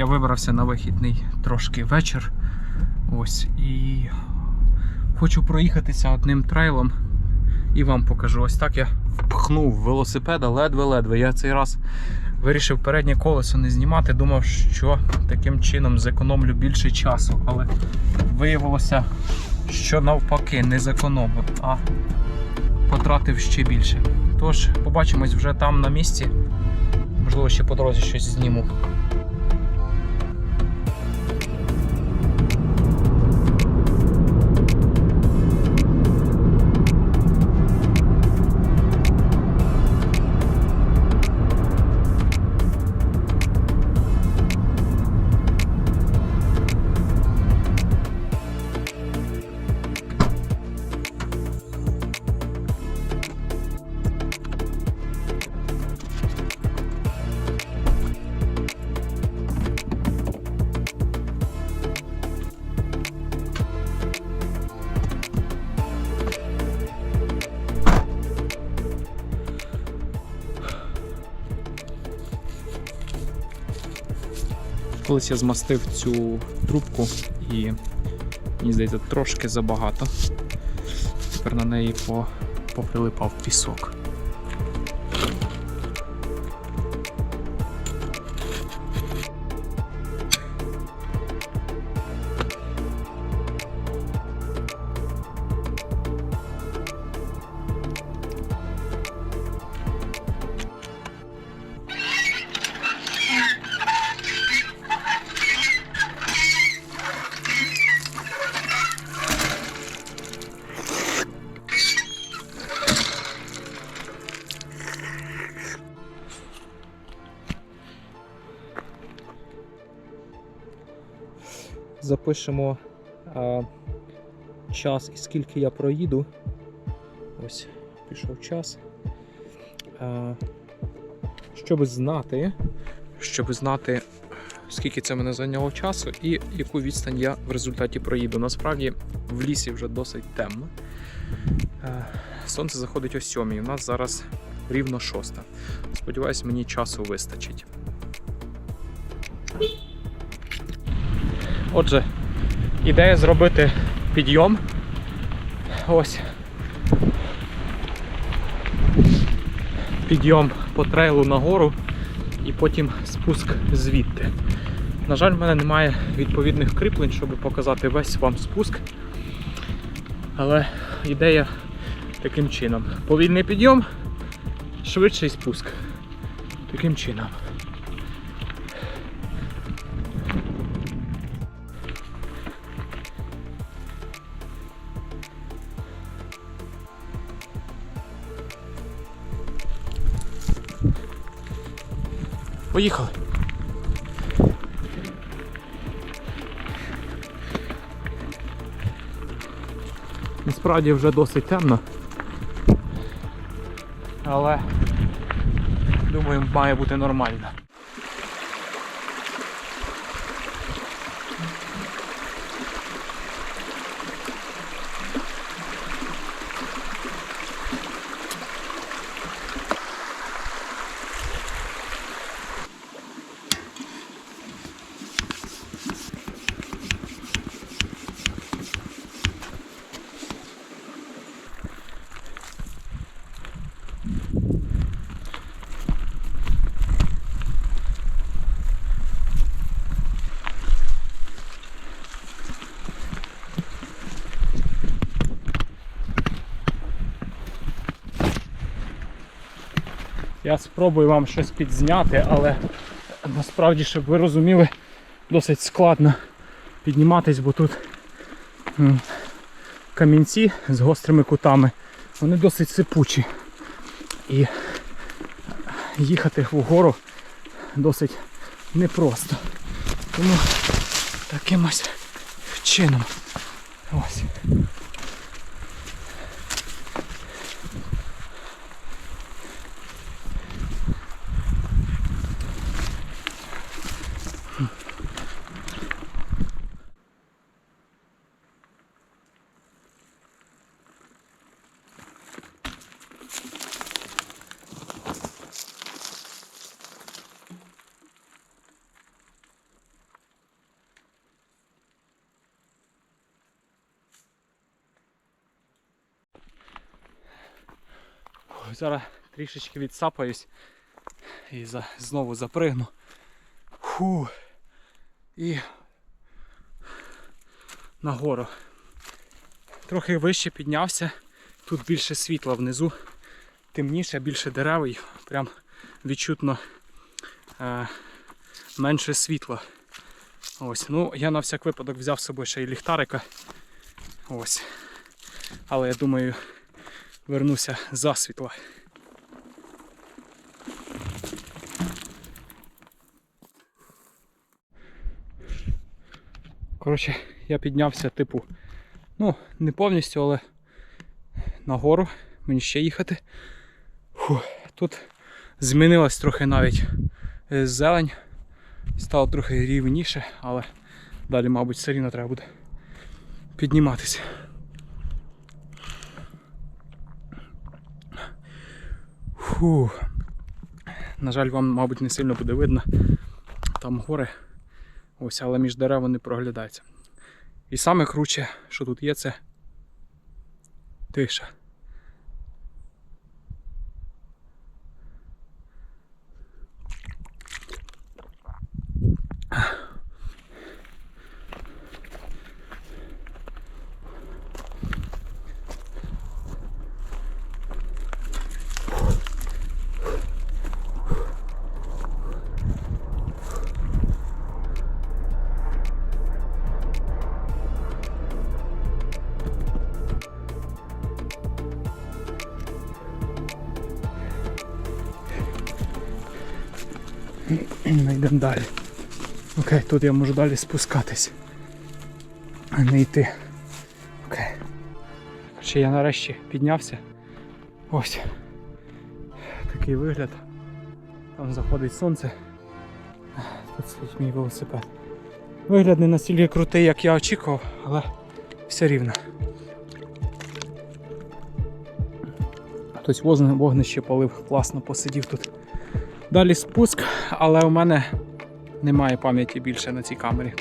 я вибрався на вихідний трошки вечір. Ось і хочу проїхатися одним трейлом і вам покажу. Ось так я пхнув велосипеда ледве-ледве. Я цей раз вирішив переднє колесо не знімати. Думав, що таким чином зекономлю більше часу, але виявилося, що навпаки не зекономив, а потратив ще більше. Тож, побачимось вже там на місці. Можливо, ще по дорозі щось зніму. Колись я змастив цю трубку і, мені здається, трошки забагато. Тепер на неї по, поприлипав пісок. Запишемо а, час і скільки я проїду. Ось пішов час. А, щоб знати, щоб знати, скільки це мене зайняло часу і яку відстань я в результаті проїду. Насправді в лісі вже досить темно. Сонце заходить о 7, у нас зараз рівно 6. Сподіваюсь, мені часу вистачить. Отже, ідея зробити підйом. Ось. Підйом по трейлу нагору і потім спуск звідти. На жаль, в мене немає відповідних кріплень, щоб показати весь вам спуск. Але ідея таким чином. Повільний підйом, швидший спуск. Таким чином. Поїхали. Насправді вже досить темно. Але думаю, має бути нормально. Я спробую вам щось підзняти, але насправді, щоб ви розуміли, досить складно підніматись, бо тут камінці з гострими кутами, вони досить сипучі. І їхати вгору досить непросто. Тому таким ось чином. Ось. Зараз трішечки відсапаюсь і за, знову запригну. Фу. І нагору. Трохи вище піднявся. Тут більше світла внизу, темніше, більше дерев і прям відчутно е, менше світла. Ось, ну я на всяк випадок взяв з собою ще й ліхтарика. Ось. Але я думаю, вернуся за світла. Коротше, я піднявся, типу, ну, не повністю, але нагору. Мені ще їхати. Фу, тут змінилась трохи навіть е, зелень. Стало трохи рівніше, але далі, мабуть, все рівно треба буде підніматися. Фу. На жаль, вам, мабуть, не сильно буде видно. Там гори. Ось, але між дерев вони проглядаються. І саме круче, що тут є, це тиша. Ми йдемо далі. Окей, тут я можу далі спускатись. А не йти. Окей. Короче, я нарешті піднявся. Ось. Такий вигляд. Там заходить сонце. Тут стоїть мій велосипед. Вигляд не настільки крутий, як я очікував, але все рівно. Хтось вогнище палив, класно посидів тут. Далі спуск, але у мене немає пам'яті більше на цій камері.